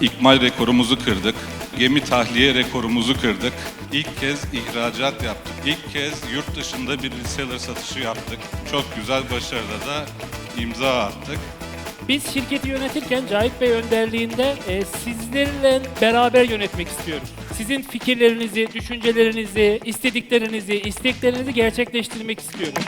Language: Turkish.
ikmal rekorumuzu kırdık. Gemi tahliye rekorumuzu kırdık. İlk kez ihracat yaptık. İlk kez yurt dışında bir reseller satışı yaptık. Çok güzel başarıda da imza attık. Biz şirketi yönetirken Cahit Bey önderliğinde e, sizlerle beraber yönetmek istiyoruz. Sizin fikirlerinizi, düşüncelerinizi, istediklerinizi, isteklerinizi gerçekleştirmek istiyoruz.